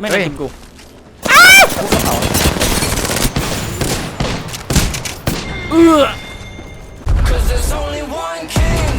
ไม่ได้ยิงกูเออ Cause there's only one king.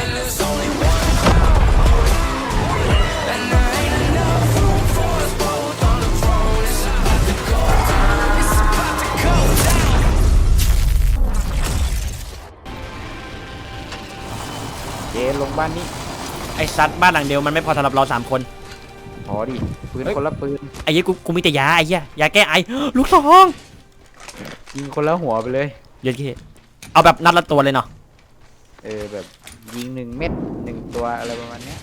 And there's only one crown. And there ain't enough room for us both on the throne. It's about to go down. It's about to go down. เจลงบ้านนี้ ไอ้ซัดบ้านหลังเดียวมันไม่พอสำหรับเราสามคน พอดิปืนเฮ้ยคนละปืนไอ้เหี้ยกูกูมีแต่ยาไอ้เหี้ยยาแก้ไอลูกซองยิงคนละหัวไปเลย เย็นเคเอาแบบนัดละตัวเลยเนาะ เออแบบยิงหนึ่งเม็ดหนึ่งตัวอะไรประมาณเนี้ย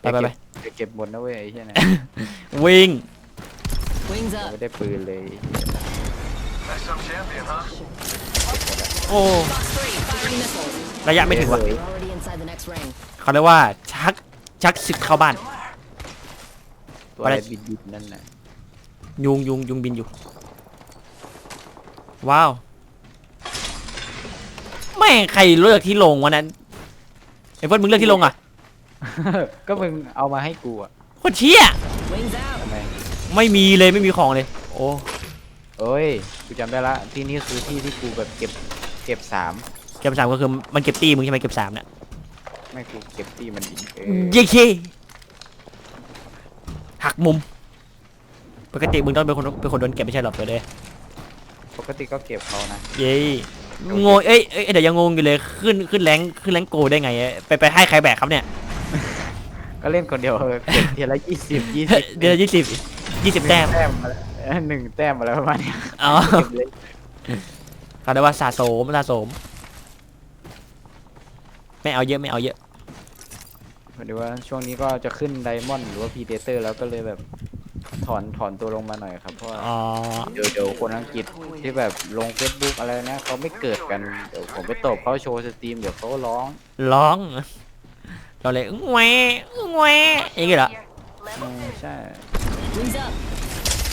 ไปไปไปเดี๋ยวเก็บหมดนะเว้ยไอ้เหี้ยนะ วิ่ง Wings ยัง up. ไม่ได้ปืนเลย That's some champion, huh? โอ้ Box three. Three missiles. ระยะไม่ถึงว่ะเฮ้ย We're already inside the next ring. เขาเรียกว่าชักชักศึกเข้าบ้าน ตัวอะไรอะไรบิดบิดๆนั่นน่ะยุงยุงยุงบินอยู่ ว้าวแม่งใครเลือกที่ลงวะนั้นไอ้เฟิร์สมึงเลือกที่ลงอะก็มึงเอามาให้กูอะโคตรเชี่ย Wings out. ทำไมไม่มีเลยไม่มีของเลย โอ้เอ้ยกูจำได้ละที่นี่คือที่ที่กูแบบเก็บเก็บสามเก็บสามก็คือมันเก็บตีมึงใช่ไหมเก็บสามเนี่ย ไม่กูเก็บที่มันอีกเออเย้เคหักมุม ปกติมึงต้องเป็นคนเป็นคนโดนเก็บไม่ใช่หรอเฟิร์สเอ้ยปกติก็เก็บเขานะ เย้งงเอ้ยเอ้ยเดี๋ยวยังงงอยู่เลยขึ้นขึ้นแรงขึ้นแรงโกได้ไงอะไปไปให้ใครแบกครับเนี่ยก็เล่นคนเดียวเออเก็บทีละยี่สิบยี่สิบเดือนยี่สิบยี่สิบแต้มแต้มมาแล้วเออหนึ่งแต้มอะไรประมาณเนี้ยอ๋อเก็บเลยเขาเรียกว่าสะสมสะสม ไม่เอาเยอะไม่เอาเยอะ พอดีว่าช่วงนี้ก็จะขึ้นไดมอนด์หรือว่าพีเดเตอร์แล้วก็เลยแบบถอนถอนตัวลงมาหน่อยครับเพราะว่าอ๋อเดี๋ยวเดี๋ยวคนอังกฤษที่แบบลง Facebook อะไรนะเขาไม่เกิดกันเดี๋ยวผมไปตบเขาโชว์สตรีมเดี๋ยวเขาร้องร้อง เราเลยแหวะแหวะอย่างงี้เหรออืมใช่ Wings up.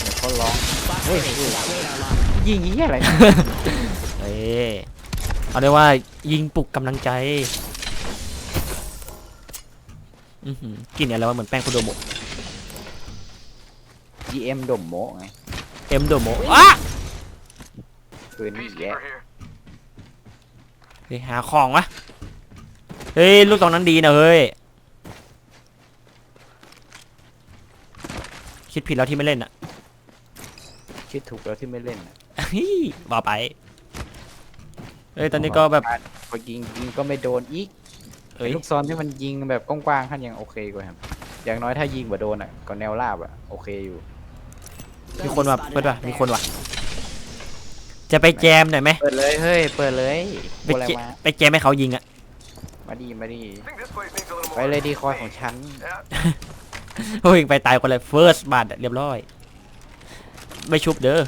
เดี๋ยวเขาร้อง Box Wait, three. wait. Got radar lock. ยิงยี่อะไรนะเอ้ยเอาได้ว่ายิงปลุกกำลังใจ อือหือกลินอะไรวะเหมือนแป้งโคโดโมะ GM ดมโมะไงเอ็มโดโมะอะปืนนี่แย่ Peacekeeper here. เฮ้ยหาของวะเฮ้ยลูกตองนั้นดีนะเฮ้ย คิดผิดแล้วที่ไม่เล่นอะ คิดถูกแล้วที่ไม่เล่นน่ะฮิว่าไป เฮ้ยตอนนี้ก็แบบพอยิงยิงก็ไม่โดนอีก เอ้ยลูกซ้อนที่มันยิงแบบกว้างๆขั้นยังโอเคกว่าครับ อย่างน้อยถ้ายิงบ่โดนอะก็แนวราบอะโอเคอยู่ มีคนว่ะเปิดว่ะมีคนว่ะ จะไปแจมหน่อยไหมเปิดเลยเฮ้ยเปิดเลยไปกลัวอะไรแจมาไปแจมให้เขายิงอะมาดีมาดี I think this place needs a little ไป more. เลยดีคอยของฉัน Yeah. โอ้ยไปตายคนเลย first บาทเรียบร้อยไม่ชุบเด้อ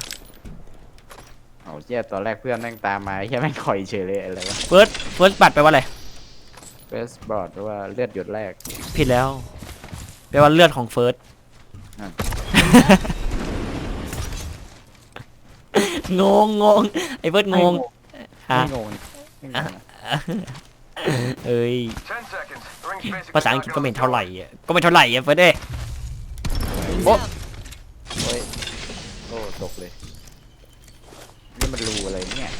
เอาเจ้าตอนแรกเพื่อนแม่งตามมาแค่แม่งคอยเฉยเลยอะไรวะ first first บาทแปลว่าอะไร เฟสบอร์ดหรือว่าเลือดหยดแรก ผิดแล้วแปลว่าเลือดของเฟิร์สอะงงงงไอ้เฟิร์สงงฮะ ไม่งงไม่งงนะเอ้ย Ten seconds. The ring's basically ภาษาอังกฤษ not ก็ไม่ gonna เท่าไหร่อะก็ไม่เท่าไหร่อะเฟิร์สเอ้ย Wings Oh. up. โอ้ยโอ้ตกเลย นี่มันรูอะไรเนี่ย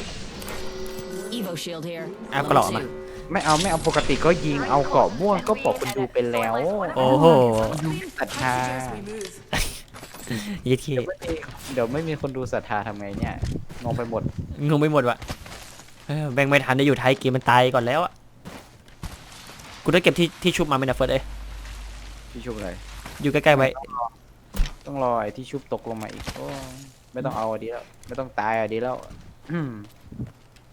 Evo shield here. เอาก Level รอบมา two. ไม่เอาไม่เอาปกติก็ยิงเอาเกาะม่วงก็บอกคุณดูไปแล้วโอ้โหศรัทธายี่ทีเดี๋ยวไม่มีเดี๋ยวไม่มีคนดูศรัทธาทำไงเนี่ยงงไปหมดงงไปหมดวะเออแบ่งไม่ทันได้อยู่ท้ายเกมมันตายก่อนแล้วอะกูได้เก็บที่ที่ชุบมาไหมนะเฟิร์สเอ้ยที่ชุบเลยอยู่ใกล้ๆไว้ต้องรอไอ้ที่ชุบตกลงมาอีกโอ้ไม่ต้องเอาอะดีแล้ว ไม่ต้องตายอะดีแล้วอืม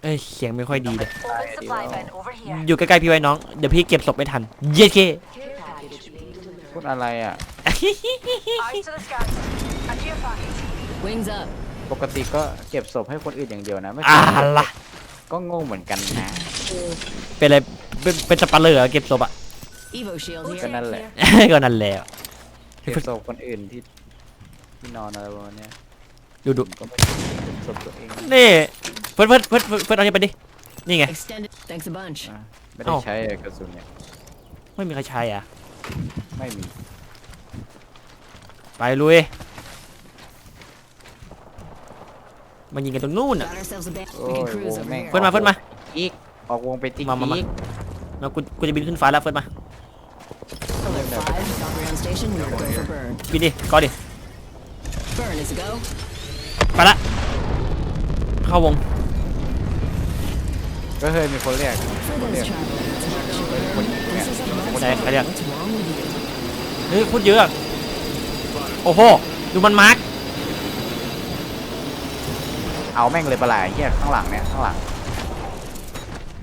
เอ้ยเสียงไม่ค่อยดีเลย Open supply bin over here. อยู่ใกล้ๆพี่ไว้น้อง เดี๋ยวพี่เก็บศพไม่ทัน เย้เค พูดอะไรอะ Eyes to the skies. A care package. Wings up. ปกติก็เก็บศพให้คนอื่นอย่างเดียวนะไม่อ่าใช่ล่ะ ก็งงเหมือนกันนะ เป็นอะไร เป็นเป็นสปาเลอร์เหรอเก็บศพอะ Evo shield ก็ here. นั่นแหละ ก็นั่นแหละ เก็บศพคนอื่นที่ที่นอนอะไรประมาณเนี้ยดูดูผมก็ไม่เก็บศพตัวเองนี่ เฟิร์สเฟิร์สเฟิร์สเฟิร์สเอาเนี่ยไปดิ นี่ไง Extended. Thanks a bunch. อะไม่ได้เอ้า ใช้อะกระสุนเนี่ยไม่มีใครใช้อะ ไม่มีไปลุย มันยิงกันตรงนู่นอะ Got ourselves a band. โอ้ We can ย cruise วง over แม่ง here. เฟิร์นมาเฟิร์นมา อีกออกวงไปติ๊กมามามา อีกแล้วกูกูจะบินขึ้นฟ้าแล้วเฟิร์นมา Alert 5, Dock Ground Station, we are go for burn. บินดิก็ดิ Burn is a go. ไปละ เข้าวง ก็เคยมีคนเรียก For those traveling to Burn, this is a run ไหนใครเรียก What's wrong with you? เฮ้ยพูดเยอะอะ โอ้โห ดูมันมาร์กเอาแม่งเลยปะล่ะไอ้เหี้ยข้างหลังเนี่ยข้างหลัง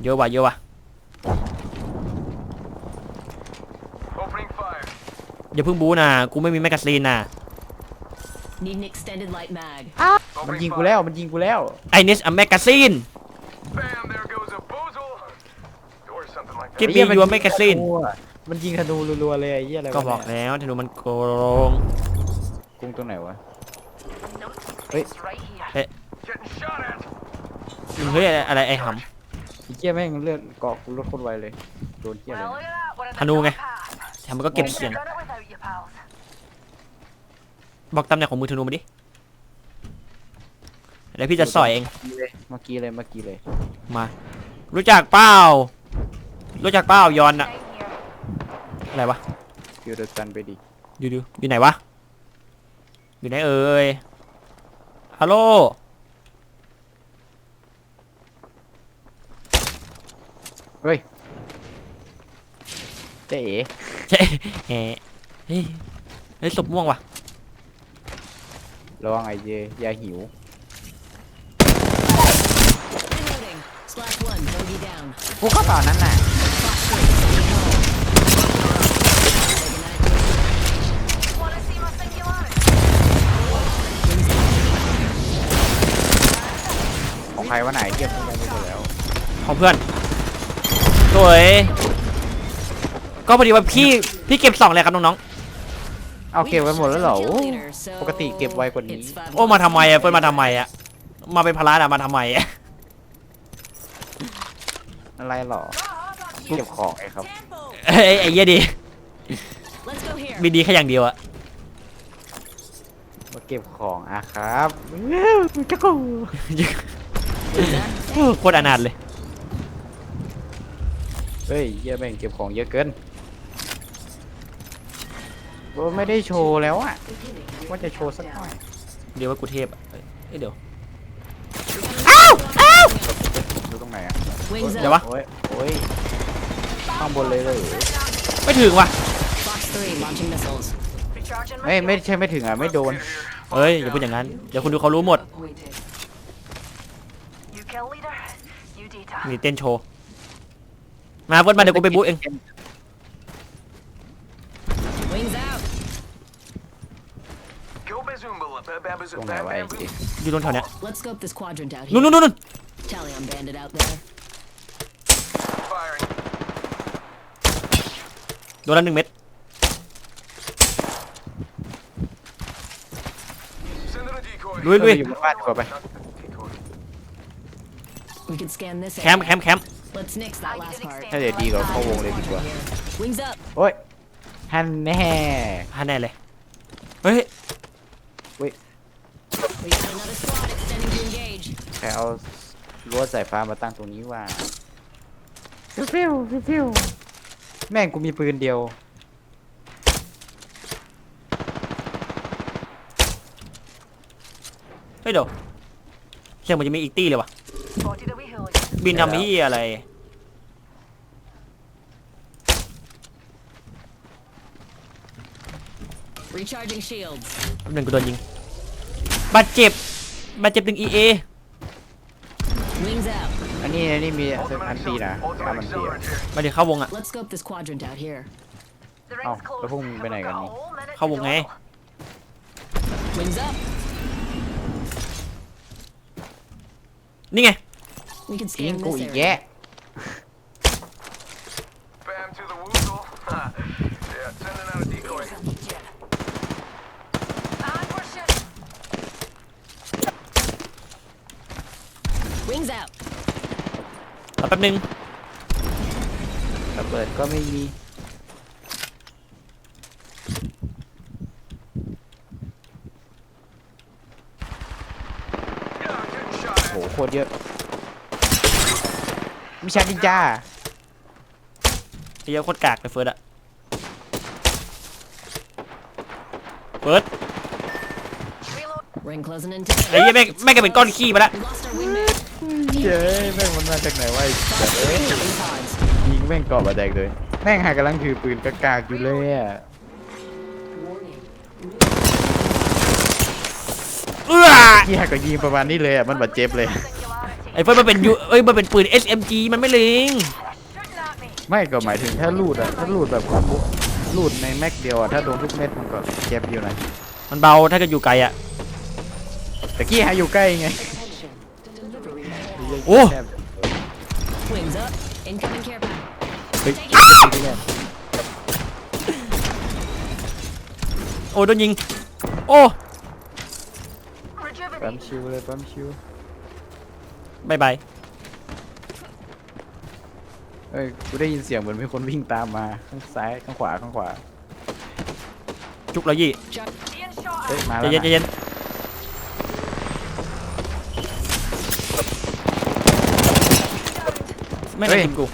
เยอะว่ะเยอะว่ะ Opening fire. อย่าเพิ่งบูนะกูไม่มีแมกกาซีนนะ Need an extended light mag. มันยิงกูแล้วมันยิงกูแล้วไอเนสอะแมกกาซีน something like that. Give ไอ้เหี้ me your magazine มันยิงธนูรัวๆเลยไอ้เหี้ยอะไรวะก็บอกเนี่ยแล้วธนูมันโกงกรุงตรงไหนวะ Note Wait. it's right here. Getting shot at. มึงเฮ้ยอะไรอะไรไอ้หไอ้เหี้ยแม่งเลือดเกาะกูลดคนไวเลยโดนเหี้ย Well, เลย look at that. We're in the Thanu nghe. top half. ำทำมันก็เก็บเสียง You've done it without you, pals. บอกตำแหน่งของมือธนูมาดิเดี๋ยวพี่จะสอยเอง เมื่อกี้เลยเมื่อกี้เลย มา รู้จักเป้า รู้จักเป้ายอนอะ Down here. อะไรวะฟิวเดอร์ซันไปดิอยู่ดูอยู่ไหนวะ อยู่ไหนเอ่ยฮัลโหลเฮ้ยเจ๊เอ๋เจ๊แหมเฮ้ยเฮ้ยศพม่วงว่ะระวังไอ้เจอย่าหิว Reloading. Slash 1, bogey down. กูก็ตอนนั้นน่ะ Fox 3, sending home. Wanna see my singularity? ของใครวะไหนเก็บพวกนี้ไปหมดแล้วของเพื่อนสวยก็พอดีว่าพี่พี่เก็บสองเลยครับน้องเอาเก็บไว้หมดแล้วเหรอ Kill โอ้ leader, so ปกติเก็บไวกว่านี้ it's five ๆโอ้มาทำไมอะเฟิร์นมาทำไมอะมาเป็นพลาดอะมาทำไมอะ อะไรหรอเก็บของไอ้ครับ เอ้ยไอ้เหี้ยดี Let's go here. มีดีแค่อย่างเดียวอะมาเก็บของอะครับมันจะกูโคตรอนาถเลย เฮ้ยเหี้ยแม่งเก็บของเยอะเกินว่าไม่ได้โชว์แล้วอะว่าจะโชว์สักหน่อยเดี๋ยวว่ากูเทพอะเอ้ยเอ้ยเดี๋ยวดูตรง ไหนอะ Wings เดี๋ยว up. วะ โอ้ยโอ้ยข้างบนเลยเลยไม่ถึงว่ะ Fox 3, launching missiles. Recharging my ไม่ไม่ shields. ใช่ไม่ถึงอะไม่โดนเอ้ยอย่าพูดอย่างนั้น เดี๋ยวคุณดูเขารู้หมด You kill leader. You detail. มีเต้นโชว์ มาเฟิร์นมาเดี๋ยวกูไปบู๊เอง Wings out. Go bazoomba, ba- ba- bazoo- ตรงไหน ba- วะไอ้ bamboo. เจ๊อยู่ตรงแถวเนี้ย Let's scope this quadrant out นู่น here. นู่นนู่น Tally on bandit out there. Firing. โดนละหนึ่งเม็ด Send in a decoy. ลุยลุยอยู่บนบ้านดีกว่าไป Decoy. We can scan this แคมป์ area. แคมป์แคมป์ Let's nix that last part. ถ้าจะดีกว่าเข้าวงเลยดีกว่า Wings up. โอ้ยฮันแน่ฮาแน่เลย เฮ้ย We got another squad extending to engage. ใครเอา รั้วสายฟ้ามาตั้งตรงนี้ว่า ฟิวฟิวฟิวฟิวแม่งกูมีปืนเดียว เฮ้ยเดี๋ยวเสียงมันจะมีอีกตี้เลยว่ะ Spotted a wee hooligan. บินทำที่อะไร Recharging shields. แป๊บหนึ่งกูโดนยิงบาดเจ็บบาดเจ็บถึง EA Wings out. อั นนี้อันนี้มี Ultimate อันตีนะ accelerant. อันมัน Ultimate ตี accelerant here. มาเดี๋ยวเข้าวงอะ Let's scope this quadrant out here. The Oh, ring's closed. the phone and bên này we've got gần a đi. whole minute Không to một ngày. dawdle. Wings up. นี่ไง We can ยิง scan กู this อีก area. แยะ รแป๊บนึงระเบิดก็ไม่มี โหโคตรเยอะมิชันนินจาเยอะยโคตรกากเลยเฟิร์สอะเฟิร์ส Ring ยังไอ้ today. แม่งแม่งก็เป็นก้อนขี้มาละ เย้ยแม่งมันมาจากไหนวะไอ้สัตว์เอ้ย Jumping pods. ยิงแม่งกรอบมาแดกเลยแม่งหากำลังถือปืนกากากๆอยู่เลยอะเอื้อที่หากก็ยิงประมาณนี้เลยอะมันบาดเจ็บเลย Singularity. ไอ้เฟิร์สมันเป็นยูเอ้ยมันเป็นปืน SMG มันไม่เล็ง Shooting at me. ไม่ก็หมายถึงถ้าลูดอะถ้าลูดแบบลูดในแม็กเดียวอะถ้าโดนทุกเม็ดมันก็เจ็บอยู่นะมันเบาถ้าเกิดอยู่ไกลอะแต่กี้หาอยู่ใกล้ไง โอ้แทบ Wings up. Incoming care pack. เฮ้ยโอ้โดนยิง โอ้ปั๊มชิวเลยปั๊มชิวบายบายเอ้ยกูได้ยินเสียงเหมือนมีคนวิ่งตามมาข้างซ้ายข้างขวาข้างขวาจุกแล้วยี่ Being shot เฮ้ย at. มาใจแล้วเย็นใจนะเย็น ไม่ได้ยิงกู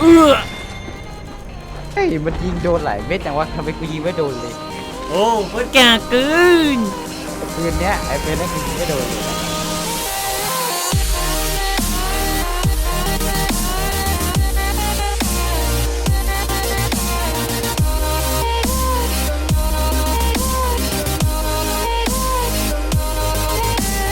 เอื้อเฮ้ยมันยิงโดนหลายเม็ดจังวะทำไมกูยิงไม่โดนเลย โอ้เฟิร์สกากเกินปืนเนี้ยไอ้ปืนนั้นกูยิงไม่โดนเลยนะ